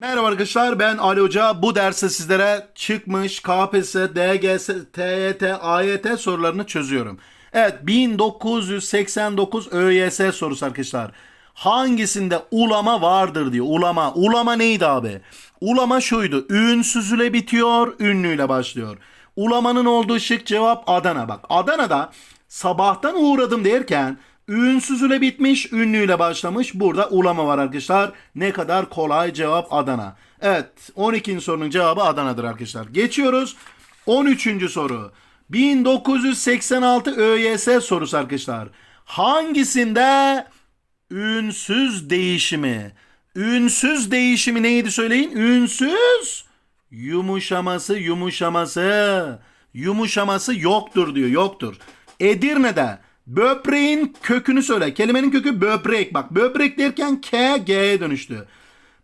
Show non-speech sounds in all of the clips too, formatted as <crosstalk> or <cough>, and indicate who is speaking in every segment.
Speaker 1: Merhaba arkadaşlar ben Ali Hoca. Bu derste sizlere çıkmış KPSS, DGS, TYT, AYT sorularını çözüyorum. Evet 1989 ÖYS sorusu arkadaşlar. Hangisinde ulama vardır diyor. Ulama. Ulama neydi abi? Ulama şuydu. Ünsüzüyle bitiyor, ünlüyle başlıyor. Ulamanın olduğu şık cevap Adana. Bak Adana'da sabahtan uğradım derken ünsüzüyle bitmiş, ünlüyle başlamış. Burada ulama var arkadaşlar. Ne kadar kolay cevap Adana. Evet 12. sorunun cevabı Adana'dır arkadaşlar. Geçiyoruz. 13. soru. 1986 ÖYS sorusu arkadaşlar. Hangisinde ünsüz değişimi? Ünsüz değişimi neydi söyleyin? Ünsüz yumuşaması yumuşaması yumuşaması yoktur diyor yoktur. Edirne'de böbreğin kökünü söyle. Kelimenin kökü böbrek. Bak böbrek derken K G'ye dönüştü.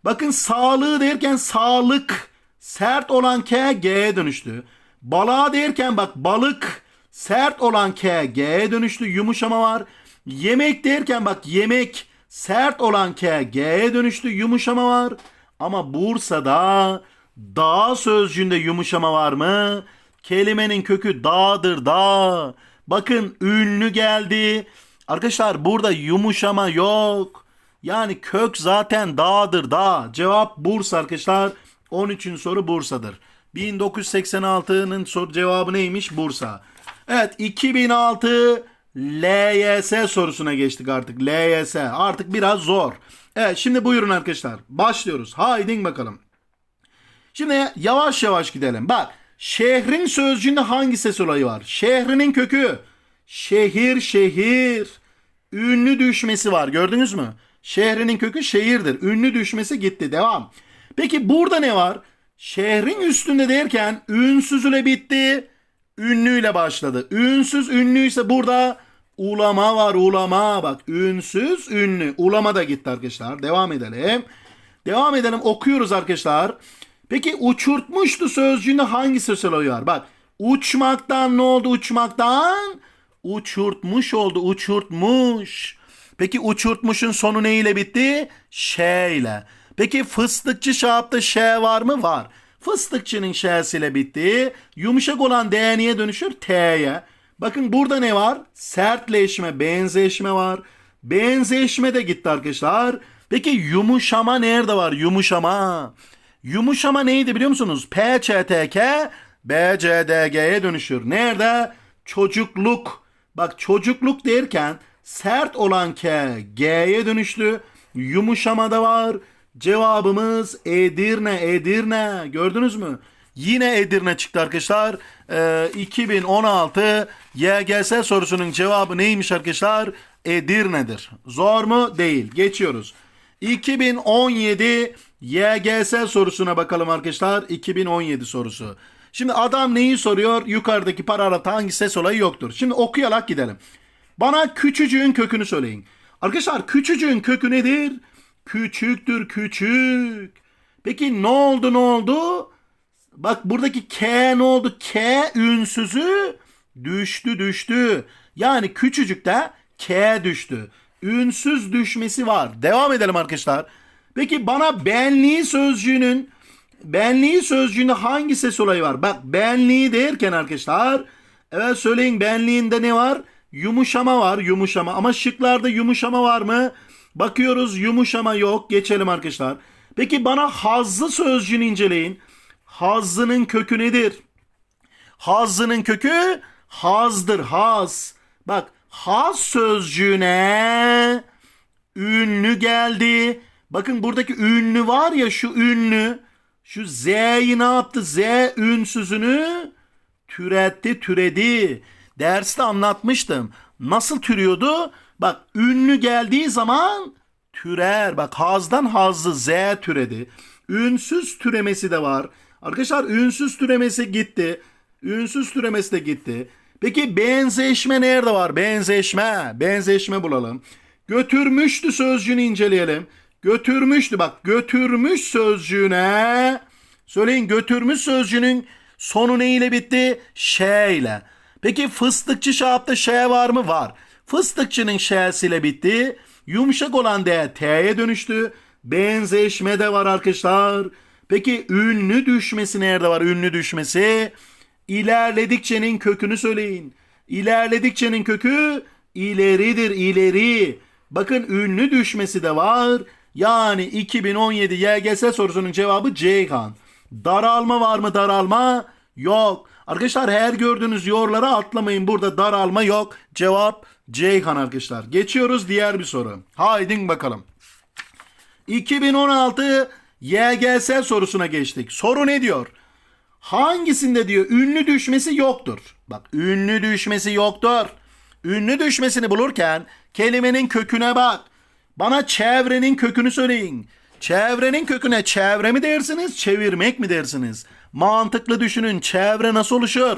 Speaker 1: Bakın sağlığı derken sağlık sert olan K G'ye dönüştü. Balığa derken bak balık sert olan K G'ye dönüştü. Yumuşama var. Yemek derken bak yemek sert olan K G'ye dönüştü. Yumuşama var. Ama Bursa'da dağ sözcüğünde yumuşama var mı? Kelimenin kökü dağdır dağ. Bakın ünlü geldi. Arkadaşlar burada yumuşama yok. Yani kök zaten dağdır dağ. Cevap Bursa arkadaşlar. 13. soru Bursa'dır. 1986'nın soru cevabı neymiş? Bursa. Evet 2006 LYS sorusuna geçtik artık. LYS artık biraz zor. Evet şimdi buyurun arkadaşlar. Başlıyoruz. Haydi bakalım. Şimdi yavaş yavaş gidelim. Bak şehrin sözcüğünde hangi ses olayı var? Şehrinin kökü. Şehir şehir. Ünlü düşmesi var gördünüz mü? Şehrinin kökü şehirdir. Ünlü düşmesi gitti. Devam. Peki burada ne var? Şehrin üstünde derken ünsüz ile bitti. Ünlüyle başladı. Ünsüz ünlüyse burada ulama var ulama. Bak ünsüz ünlü. Ulama da gitti arkadaşlar. Devam edelim. Devam edelim okuyoruz arkadaşlar. Peki uçurtmuştu sözcüğünde hangi olayı var? Bak uçmaktan ne oldu uçmaktan? Uçurtmuş oldu uçurtmuş. Peki uçurtmuşun sonu ne ile bitti? Ş ile. Peki fıstıkçı şahapta ş var mı? Var. Fıstıkçının ş'siyle bitti. Yumuşak olan D dönüşür? T'ye. Bakın burada ne var? Sertleşme, benzeşme var. Benzeşme de gitti arkadaşlar. Peki yumuşama nerede var? Yumuşama. Yumuşama neydi biliyor musunuz? P, Ç, T, K, B, C, D, G'ye dönüşür. Nerede? Çocukluk. Bak çocukluk derken sert olan K, G'ye dönüştü. Yumuşama da var. Cevabımız Edirne, Edirne. Gördünüz mü? Yine Edirne çıktı arkadaşlar. Ee, 2016 YGS sorusunun cevabı neymiş arkadaşlar? Edirne'dir. Zor mu? Değil. Geçiyoruz. 2017 YGS sorusuna bakalım arkadaşlar. 2017 sorusu. Şimdi adam neyi soruyor? Yukarıdaki paragrafta hangi ses olayı yoktur. Şimdi okuyarak gidelim. Bana küçücüğün kökünü söyleyin. Arkadaşlar küçücüğün kökü nedir? Küçüktür küçük. Peki ne oldu ne oldu? Bak buradaki K ne oldu? K ünsüzü düştü düştü. Yani küçücükte K düştü. Ünsüz düşmesi var. Devam edelim arkadaşlar. Peki bana benliği sözcüğünün benliği sözcüğünde hangi ses olayı var? Bak benliği derken arkadaşlar evet söyleyin benliğinde ne var? Yumuşama var yumuşama ama şıklarda yumuşama var mı? Bakıyoruz yumuşama yok. Geçelim arkadaşlar. Peki bana hazzı sözcüğünü inceleyin. Hazzının kökü nedir? Hazzının kökü hazdır haz. Bak haz sözcüğüne ünlü geldi. Bakın buradaki ünlü var ya şu ünlü. Şu Z'yi ne yaptı? Z ünsüzünü türetti, türedi. Derste anlatmıştım. Nasıl türüyordu? Bak ünlü geldiği zaman türer. Bak hazdan hazlı Z türedi. Ünsüz türemesi de var. Arkadaşlar ünsüz türemesi gitti. Ünsüz türemesi de gitti. Peki benzeşme nerede var? Benzeşme. Benzeşme bulalım. Götürmüştü sözcüğünü inceleyelim. Götürmüştü bak götürmüş sözcüğüne. Söyleyin götürmüş sözcüğünün sonu ne ile bitti? Ş ile. Peki fıstıkçı şahapta ş var mı? Var. Fıstıkçının ş'siyle bitti. Yumuşak olan D T'ye dönüştü. Benzeşme de var arkadaşlar. Peki ünlü düşmesi nerede var? Ünlü düşmesi. İlerledikçenin kökünü söyleyin. İlerledikçenin kökü ileridir ileri. Bakın ünlü düşmesi de var. Yani 2017 YGS sorusunun cevabı Ceyhan. Daralma var mı daralma? Yok. Arkadaşlar her gördüğünüz yorlara atlamayın. Burada daralma yok. Cevap Ceyhan arkadaşlar. Geçiyoruz diğer bir soru. Haydi bakalım. 2016 YGS sorusuna geçtik. Soru ne diyor? Hangisinde diyor ünlü düşmesi yoktur. Bak ünlü düşmesi yoktur. Ünlü düşmesini bulurken kelimenin köküne bak. Bana çevrenin kökünü söyleyin. Çevrenin köküne çevre mi dersiniz, çevirmek mi dersiniz? Mantıklı düşünün. Çevre nasıl oluşur?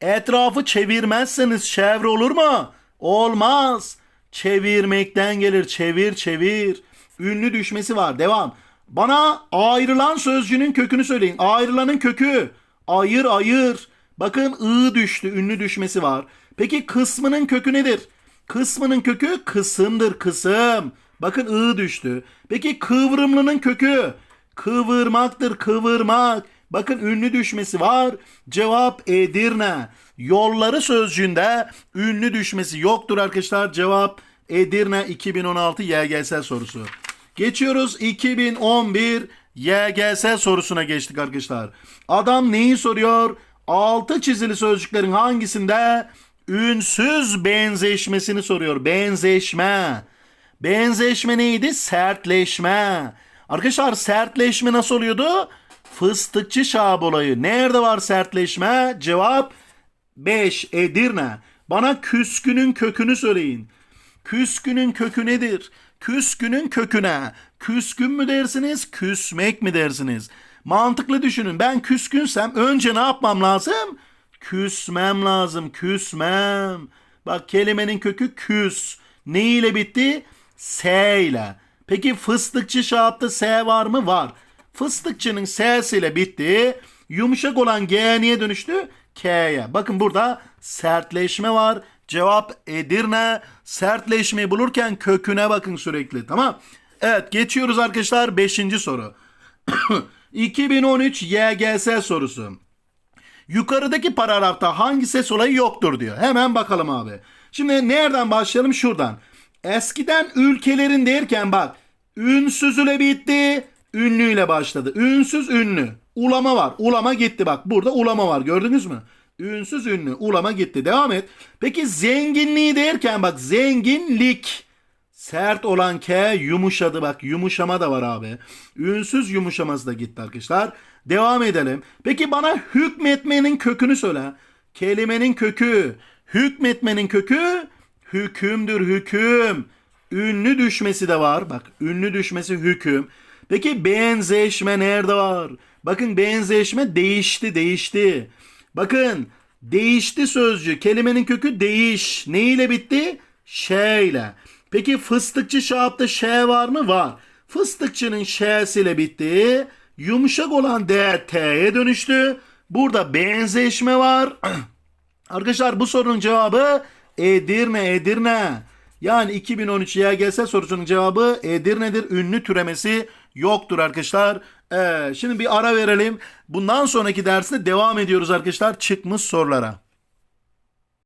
Speaker 1: Etrafı çevirmezseniz çevre olur mu? Olmaz. Çevirmekten gelir. Çevir, çevir. Ünlü düşmesi var. Devam. Bana ayrılan sözcüğünün kökünü söyleyin. Ayrılanın kökü. Ayır, ayır. Bakın ı düştü. Ünlü düşmesi var. Peki kısmının kökü nedir? Kısmının kökü kısımdır, kısım. Bakın ı düştü. Peki kıvrımlının kökü kıvırmaktır, kıvırmak. Bakın ünlü düşmesi var. Cevap Edirne. Yolları sözcüğünde ünlü düşmesi yoktur arkadaşlar. Cevap Edirne 2016 YGS sorusu. Geçiyoruz 2011 YGS sorusuna geçtik arkadaşlar. Adam neyi soruyor? Altı çizili sözcüklerin hangisinde ünsüz benzeşmesini soruyor. Benzeşme. Benzeşme neydi? Sertleşme. Arkadaşlar sertleşme nasıl oluyordu? Fıstıkçı şahap olayı. Nerede var sertleşme? Cevap 5. Edirne. Bana küskünün kökünü söyleyin. Küskünün kökü nedir? Küskünün köküne. Küskün mü dersiniz? Küsmek mi dersiniz? Mantıklı düşünün. Ben küskünsem önce ne yapmam lazım? Küsmem lazım. Küsmem. Bak kelimenin kökü küs. Ne ile bitti? S ile. Peki fıstıkçı şahapta S var mı? Var. Fıstıkçının S'siyle bitti. Yumuşak olan G niye dönüştü? K'ye. Bakın burada sertleşme var. Cevap Edirne. Sertleşmeyi bulurken köküne bakın sürekli. Tamam. Evet geçiyoruz arkadaşlar 5. soru. <coughs> 2013 YGS sorusu. Yukarıdaki paragrafta hangi ses olayı yoktur diyor. Hemen bakalım abi. Şimdi nereden başlayalım? Şuradan. Eskiden ülkelerin derken bak. Ünsüz ile bitti. Ünlüyle başladı. Ünsüz ünlü. Ulama var. Ulama gitti bak. Burada ulama var. Gördünüz mü? Ünsüz ünlü. Ulama gitti. Devam et. Peki zenginliği derken bak. Zenginlik. Sert olan K yumuşadı bak yumuşama da var abi. Ünsüz yumuşaması da gitti arkadaşlar. Devam edelim. Peki bana hükmetmenin kökünü söyle. Kelimenin kökü. Hükmetmenin kökü hükümdür hüküm. Ünlü düşmesi de var. Bak ünlü düşmesi hüküm. Peki benzeşme nerede var? Bakın benzeşme değişti değişti. Bakın değişti sözcüğü. Kelimenin kökü değiş. Ne ile bitti? Şeyle. Peki fıstıkçı şahapta ş var mı? Var. Fıstıkçının ş'siyle bitti. Yumuşak olan d t'ye dönüştü. Burada benzeşme var. <clears throat> Arkadaşlar bu sorunun cevabı Edirne, Edirne. Yani 2013 YGS sorusunun cevabı Edirne'dir. Ünlü türemesi yoktur arkadaşlar. Ee, şimdi bir ara verelim. Bundan sonraki derste devam ediyoruz arkadaşlar çıkmış sorulara.